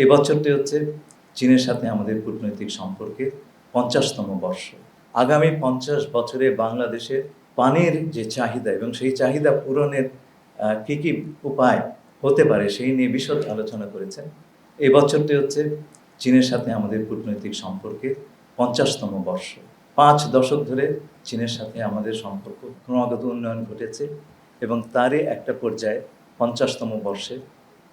এই বছরটি হচ্ছে চীনের সাথে আমাদের কূটনৈতিক সম্পর্কে পঞ্চাশতম বর্ষ। আগামী পঞ্চাশ বছরে বাংলাদেশের পানির যে চাহিদা এবং সেই চাহিদা পূরণের কি কি উপায় হতে পারে সেই নিয়ে বিশদ আলোচনা করেছেন। এই বছরটি হচ্ছে চীনের সাথে আমাদের কূটনৈতিক সম্পর্কে পঞ্চাশতম বর্ষ। পাঁচ দশক ধরে চীনের সাথে আমাদের সম্পর্ক ক্রমাগত উন্নয়ন ঘটেছে এবং তারই একটা পর্যায়ে পঞ্চাশতম বর্ষে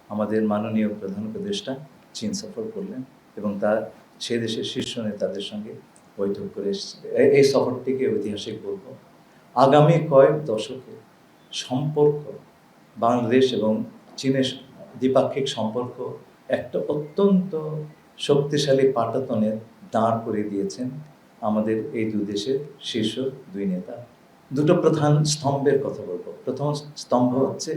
আমাদের মাননীয় প্রধান উপদেষ্টা চীন সফর করলেন এবং তার সে দেশের শীর্ষ নেতাদের সঙ্গে বৈঠক করে এসেছে এই সফরটিকে ঐতিহাসিক বলব। আগামী কয়েক দশকে সম্পর্ক, বাংলাদেশ এবং চীনের দ্বিপাক্ষিক সম্পর্ক একটা অত্যন্ত শক্তিশালী পাটাতনে দাঁড় করে দিয়েছেন আমাদের এই দুই দেশের শীর্ষ দুই নেতা। দুটো প্রধান স্তম্ভের কথা বলব। প্রথম স্তম্ভ হচ্ছে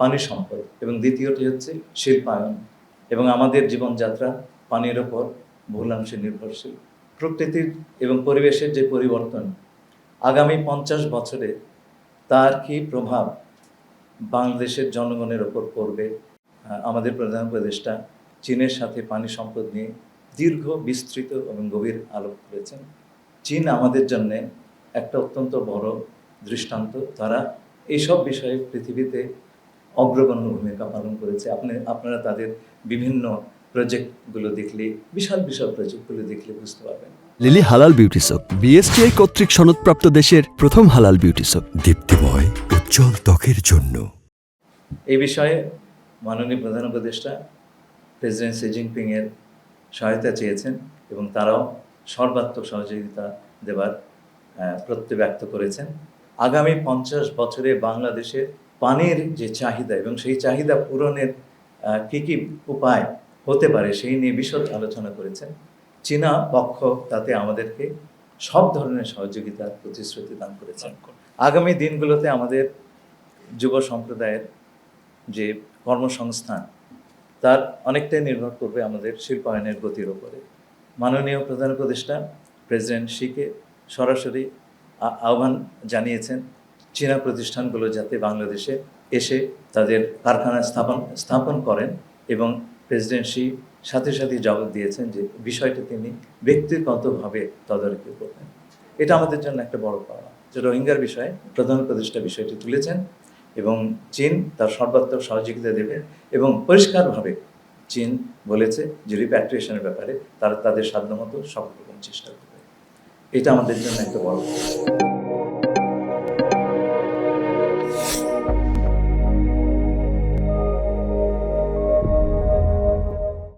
পানি সম্পদ এবং দ্বিতীয়টি হচ্ছে শিল্পায়ন। এবং আমাদের জীবনযাত্রা পানির ওপর বহুলাংশে নির্ভরশীল। প্রকৃতির এবং পরিবেশের যে পরিবর্তন, আগামী পঞ্চাশ বছরে তার কি প্রভাব বাংলাদেশের জনগণের ওপর পড়বে? আমাদের প্রধান উপদেষ্টা চীনের সাথে পানি সম্পদ নিয়ে দীর্ঘ, বিস্তৃত এবং গভীর আলোক করেছেন চীন আমাদের জন্যে একটা অত্যন্ত বড় দৃষ্টান্ত। তারা এইসব বিষয়ে পৃথিবীতে অগ্রগণ্য ভূমিকা পালন করেছে। আপনি আপনারা তাদের বিভিন্ন প্রজেক্টগুলো দেখলে বিশাল বিশাল প্রজেক্টগুলো দেখলে বুঝতে পারবেন। লিলি হালাল বিউটি সোপ বিএসটিআই কর্তৃক সনদপ্রাপ্ত দেশের প্রথম হালাল বিউটি সোপ দীপ্তিময় উজ্জ্বল ত্বকের জন্য। এই বিষয়ে মাননীয় প্রধান উপদেষ্টা প্রেসিডেন্ট শি জিনপিংয়ের সহায়তা চেয়েছেন এবং তারাও সর্বাত্মক সহযোগিতা দেবার প্রত্যয় ব্যক্ত করেছেন। আগামী পঞ্চাশ বছরে বাংলাদেশের পানির যে চাহিদা এবং সেই চাহিদা পূরণের কি কি উপায় হতে পারে সেই নিয়ে বিশদ আলোচনা করেছেন। চীনা পক্ষ তাতে আমাদেরকে সব ধরনের সহযোগিতার প্রতিশ্রুতি দান করেছেন। আগামী দিনগুলোতে আমাদের যুব সম্প্রদায়ের যে কর্মসংস্থান তার অনেকটাই নির্ভর করবে আমাদের শিল্পায়নের গতির ওপরে মাননীয় প্রধান উপদেষ্টা প্রেসিডেন্ট শিকে সরাসরি আহ্বান জানিয়েছেন। চীনা প্রতিষ্ঠানগুলো যাতে বাংলাদেশে এসে তাদের কারখানা স্থাপন স্থাপন করেন এবং প্রেসিডেন্ট শি সাথে সাথে জবাব দিয়েছেন যে বিষয়টি তিনি ব্যক্তিগতভাবে তদারকি করবেন। এটা আমাদের জন্য একটা বড় পাওয়া যে রোহিঙ্গার বিষয়ে প্রধান উপদেষ্টা বিষয়টি তুলেছেন এবং চীন তার সর্বাত্মক সহযোগিতা দেবে এবং পরিষ্কারভাবে চীন বলেছে যে রিপ্যাট্রিয়েশনের ব্যাপারে তারা তাদের সাধ্যমতো সব রকম চেষ্টা করবে। এটা আমাদের জন্য একটা বড়।